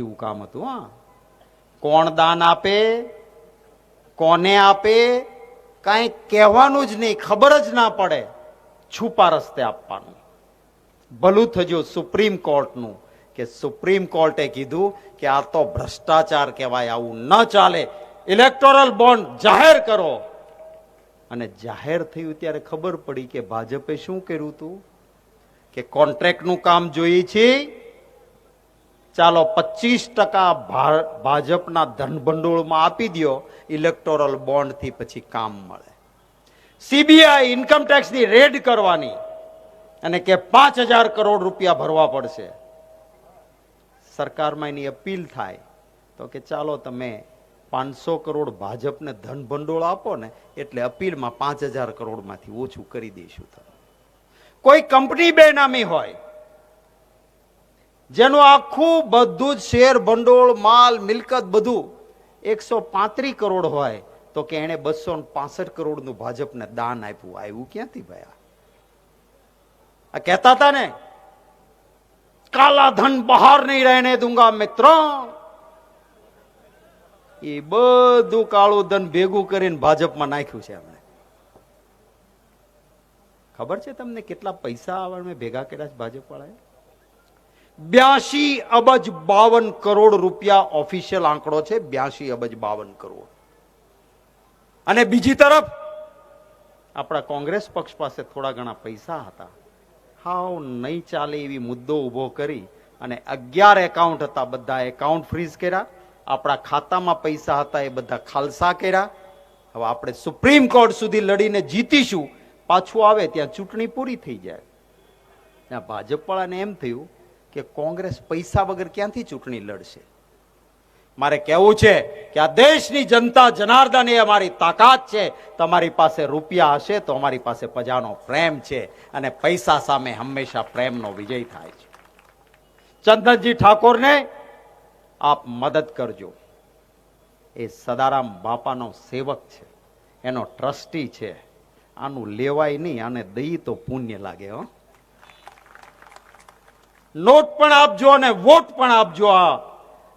એવું કામ હતું હા. કોણ દાન આપે, કોને આપે, કાંઈ કહેવાનું જ નહીં, ખબર જ ના પડે. છુપા રસ્તે આપવાનું. ભલું થયું સુપ્રીમ કોર્ટનું, કે સુપ્રીમ કોર્ટે કીધું કે આ તો ભ્રષ્ટાચાર કહેવાય, આવું ન ચાલે. ઇલેક્ટોરલ બોન્ડ જાહેર કરો. અને જાહેર થયું ત્યારે ખબર પડી કે ભાજપે શું કર્યું હતું કે કોન્ટ્રાક્ટનું કામ જોઈએ છે ચાલો પચીસ ટકા ભાજપના ધનભંડોળમાં આપી દો ઇલેક્ટોરલ બોન્ડથી પછી કામ મળે. સીબીઆઈ ઇન્કમ ટેક્સની રેડ કરવાની અને કે પાંચ હજાર કરોડ રૂપિયા ભરવા પડશે. સરકારમાં એની અપીલ થાય તો કે ચાલો તમે પાંચસો કરોડ ભાજપને ધન ભંડોળ આપો ને, એટલે અપીલમાં પાંચ હજાર કરોડમાંથી ઓછું કરી દઈશું તમે. કોઈ કંપની બેનામી હોય જેનું આખું બધું જ શેર, ભંડોળ, માલ, મિલકત બધું એકસો પાંત્રીસ કરોડ હોય, તો કે એણે બસો પાસઠ કરોડનું ભાજપને દાન આપ્યું. આવ્યું ક્યાંથી ભાઈ આ? કહેતા હતા ને, કાલા ધન બહાર નહીં રહેને દુંગા મિત્ર. એ બધું કાળું ધન ભેગું કરીને ભાજપમાં નાખ્યું છે એમણે. ખબર છે તમને કેટલા પૈસા આવડે ભેગા કર્યા છે ભાજપ વાળાએ બ્યાસી અબજ બાવન કરોડ રૂપિયા ઓફિશિયલ આંકડો છે બ્યાસી અબજ બાવન કરોડ. અને બીજી તરફ, આપણા કોંગ્રેસ પક્ષ પાસે થોડા ઘણા પૈસા હતા. હાવ નહીં ચાલે એવી મુદ્દો ઊભો કરી અને અગિયાર એકાઉન્ટ હતા, બધા એકાઉન્ટ ફ્રીઝ કર્યા. આપણા ખાતામાં પૈસા હતા, એ બધા ખાલસા કર્યા. હવે આપણે સુપ્રીમ કોર્ટ સુધી લડીને જીતીશું. પાછું આવે ત્યાં ચૂંટણી પૂરી થઈ જાય. ત્યાં ભાજપવાળાને એમ થયું કે કોંગ્રેસ પૈસા વગર ક્યાંથી ચૂંટણી લડશે? મારે કહેવું છે કે આ દેશની જનતા જનાર્દન એ અમારી તાકાત છે. તમારી પાસે રૂપિયા હશે તો અમારી પાસે પ્રજાનો પ્રેમ છે અને પૈસા સામે હંમેશા પ્રેમનો વિજય થાય છે. ચંદનજી ઠાકોરને આપ મદદ કરજો. એ સદારામ બાપાનો સેવક છે. એનો ટ્રસ્ટી છે. આનું લેવાય નહીં, આને દઈ તો પુણ્ય લાગે, હો. નોટ પણ આપજો અને વોટ પણ આપજો આ.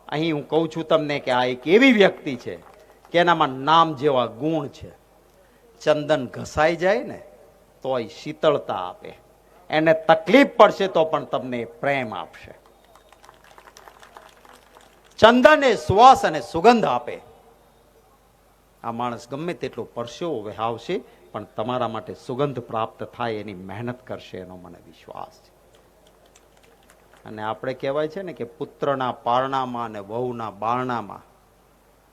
અહીં હું કહું છું તમને કે આ એક એવી વ્યક્તિ છે કે એનામાં નામ જેવા ગુણ છે. ચંદન ઘસાઈ જાય ને તોય શીતળતા આપે. એને તકલીફ પડશે તો પણ તમને પ્રેમ આપશે. ચંદન એ શ્વાસ અને સુગંધ આપે. આ માણસ ગમે તેટલો પરસેવો વહાવશે, પણ તમારા માટે સુગંધ પ્રાપ્ત થાય એની મહેનત કરશે એનો મને વિશ્વાસ છે. અને આપણે કહેવાય છે ને કે પુત્રના પારણામાં અને વહુના બારણામાં,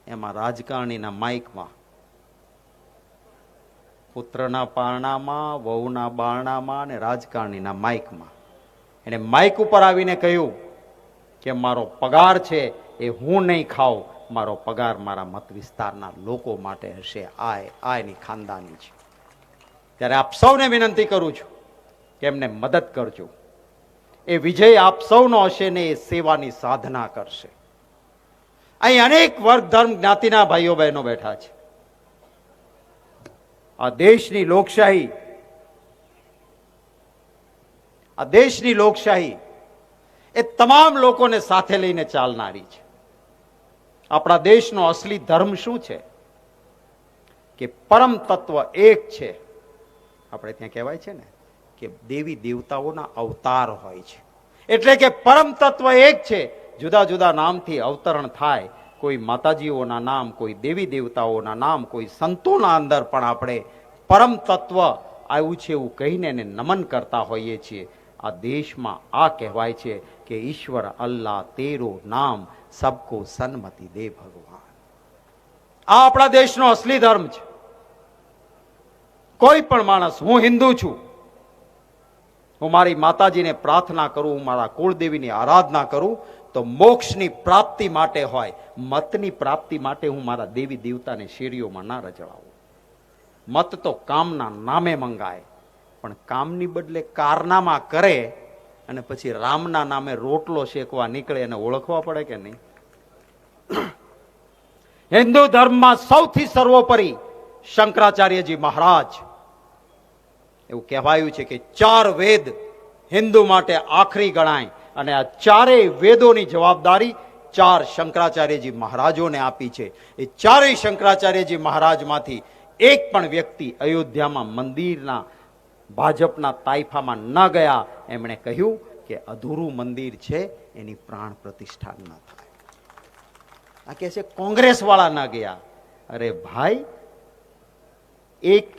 એમાં રાજકારણીના માઇકમાં. પુત્રના પારણામાં, વહુના બારણામાં અને રાજકારણીના માઇકમાં. એને માઇક ઉપર આવીને કહ્યું કે મારો પગાર છે એ હું નહીં ખાઉં, મારો પગાર મારા મત વિસ્તારના લોકો માટે હશે. આ આ એની ખાનદાની છે. ત્યારે આપ સૌને વિનંતી કરું છું કે એમને મદદ કરજો. એ વિજય આપ સૌનો હશે ને એ સેવાની સાધના કરશે. અહીં અનેક વર્ગ ધર્મ જ્ઞાતિના ભાઈઓ બહેનો બેઠા છે. આ દેશની લોકશાહી, આ દેશની લોકશાહી એ તમામ લોકોને સાથે લઈને ચાલનારી છે. આપણા દેશનો અસલી ધર્મ શું છે? કે પરમ તત્વ એક છે. આપણે ત્યાં કહેવાય છે ને કે દેવી દેવતાઓના અવતાર હોય છે. એટલે કે પરમ તત્વ એક છે. જુદા જુદા નામથી અવતરણ થાય. કોઈ માતાજીઓના નામ, કોઈ દેવી દેવતાઓના નામ, કોઈ સંતોના અંદર પણ આપણે પરમ તત્વ આવ્યું છે એવું કહીને એને નમન કરતા હોઈએ છીએ. આ દેશમાં આ કહેવાય છે કે ઈશ્વર અલ્લાહ તેરો નામ સબકો સન્મતિ દે ભગવાન. આ આપણા દેશનો અસલી ધર્મ છે. કોઈ પણ માણસ, હું હિન્દુ છું. હું મારી માતાજીને પ્રાર્થના કરું, હું મારા કુળદેવીની આરાધના કરું, તો મોક્ષની પ્રાપ્તિ માટે હોય, મતની પ્રાપ્તિ માટે હું મારા દેવી દેવતાને શેરીઓમાં ના રજડાવું મત તો કામના નામે મંગાય, પણ કામની બદલે કારનામા કરે અને પછી રામના નામે રોટલો શેકવા નીકળે એને ઓળખવા પડે કે નહીં? હિન્દુ ધર્મમાં સૌથી સર્વોપરી શંકરાચાર્યજી મહારાજ એવું કહેવાયું છે કે ચાર વેદ હિન્દુ માટે આખરી ગણાય. અને આ ચારેય વેદોની જવાબદારી ચાર શંકરાચાર્યજી મહારાજોને આપી છે. એ ચારેય શંકરાચાર્યજી મહારાજમાંથી એક પણ વ્યક્તિ અયોધ્યામાં મંદિરના, ભાજપના તાઇફામાં ન ગયા. એમણે કહ્યું કે અધૂરું મંદિર છે, એની પ્રાણ પ્રતિષ્ઠા ન થાય. આ કહે છે કોંગ્રેસ વાળા ન ગયા. અરે ભાઈ, એક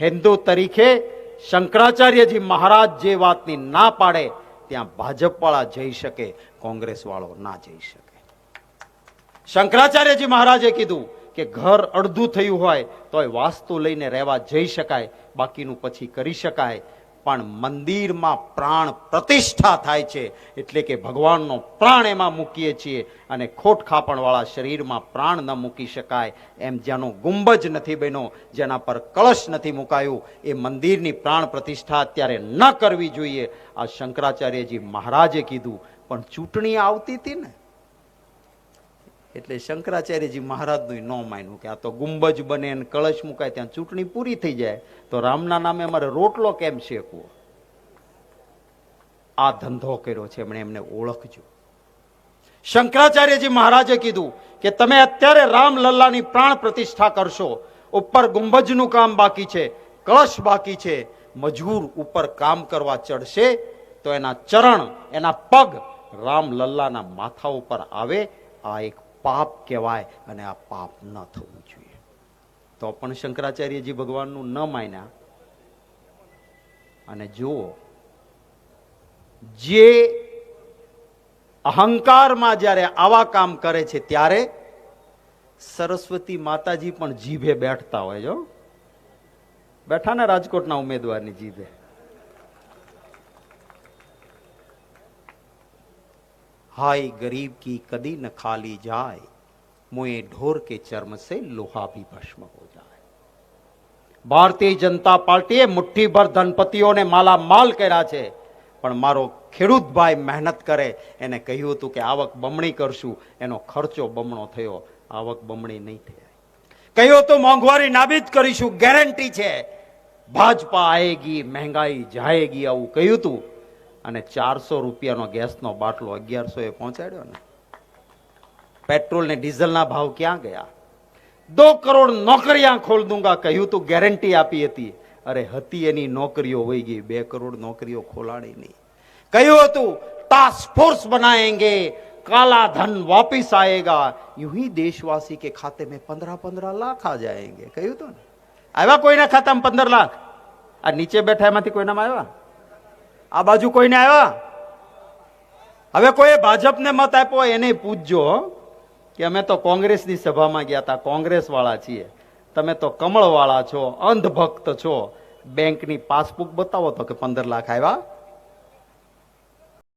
હિન્દુ તરીકે શંકરાચાર્યજી મહારાજ જે વાતની ના પાડે, ત્યાં ભાજપ વાળા જઈ શકે કોંગ્રેસ વાળો ના જઈ શકે. શંકરાચાર્યજી મહારાજે કીધું કે ઘર અડધું થયું હોય, તોય વાસ્તુ લઈને રહેવા જઈ શકાય, બાકીનું પછી કરી શકાય. પણ મંદિરમાં પ્રાણ પ્રતિષ્ઠા થાય છે એટલે કે ભગવાનનો પ્રાણ એમાં મૂકીએ છીએ અને ખોટ ખાપણવાળા શરીરમાં પ્રાણ ન મૂકી શકાય. એમ જેનો ગુંબજ નથી બન્યો, જેના પર કળશ નથી મુકાયું, એ મંદિરની પ્રાણ પ્રતિષ્ઠા અત્યારે ન કરવી જોઈએ. આ શંકરાચાર્યજી મહારાજે કીધું, પણ ચૂંટણી આવતી હતી ને એટલે શંકરાચાર્યજી મહારાજનું ન માન્યું કે આ તો ગુંબજ બને અને કળશ મુકાય, ત્યાં ચૂંટણી પૂરી થઈ જાય, તો રામના નામે અમારે રોટલો કેમ શેકવો? આ ધંધો કર્યો છે, એમણે એમને ઓળખજો. શંકરાચાર્યજી મહારાજે કીધું કે તમે અત્યારે રામલલ્લાની પ્રાણ પ્રતિષ્ઠા કરશો, ઉપર ગુંબજનું કામ બાકી છે, કળશ બાકી છે, મજૂર ઉપર કામ કરવા ચડશે, તો એના ચરણ, એના પગ રામલલ્લાના માથા ઉપર આવે, આ એક પાપ કહેવાય અને આ પાપ ન થવું જોઈએ. તો પણ શંકરાચાર્યજી ભગવાનનું ન માન્યા. અને જુઓ, જે અહંકારમાં જ્યારે આવા કામ કરે છે ત્યારે સરસ્વતી માતાજી પણ જીભે બેઠતા હોય જો બેઠા ને રાજકોટના ઉમેદવારની જીભે. हाय गरीब की कदी न खाली जाए मुए ढोर के चर्म से लोहा भी भस्म हो जाए ભારતીય જનતા પાર્ટીએ મુઠ્ઠીભર ધનપતિઓને માલા માલ કર્યા છે પણ મારો ખેડૂત ભાઈ મહેનત કરે એને કહ્યું હતું કે આવક બમણી કરશું એનો ખર્ચો બમણો થયો આવક બમણી નહીં થઈ કહ્યું હતું મોંઘવારી નાબીદ કરીશું ગેરંટી છે ભાજપા આએગી મહેંગાઈ જાએગી આવું કહ્યું હતું અને ચારસો રૂપિયાનો ગેસનો બાટલો અગિયારસો એ પહોંચાડ્યો ને પેટ્રોલ ને ડીઝલના ભાવ ક્યાં ગયા દો કરોડ નોકરિયા ખોલ દૂંગા કહ્યું તું ગેરંટી આપી હતી અરે હતી એની નોકરીઓ વહી ગઈ બે કરોડ નોકરીઓ ખોલાડી નહીં કહ્યું હતું टास्क फोर्स बनाएंगे काला धन वापिस आएगा यूं ही देशवासी के खाते में पंद्रह पंद्रह लाख आ जाएंगे કહ્યું તું ને આવ્યા કોઈના ખાતામાં પંદર લાખ આ નીચે બેઠા એમાંથી કોઈનામાં આવ્યા આ બાજુ કોઈને આવ્યા? હવે કોઈ ભાજપને મત આપ્યો એને પૂછજો કે અમે તો કોંગ્રેસની સભામાં ગયા હતા કોંગ્રેસ વાળા છીએ. તમે તો કમળ વાળા છો, અંધભક્ત છો. બેંકની પાસબુક બતાવો તો કે પંદર લાખ આવ્યા.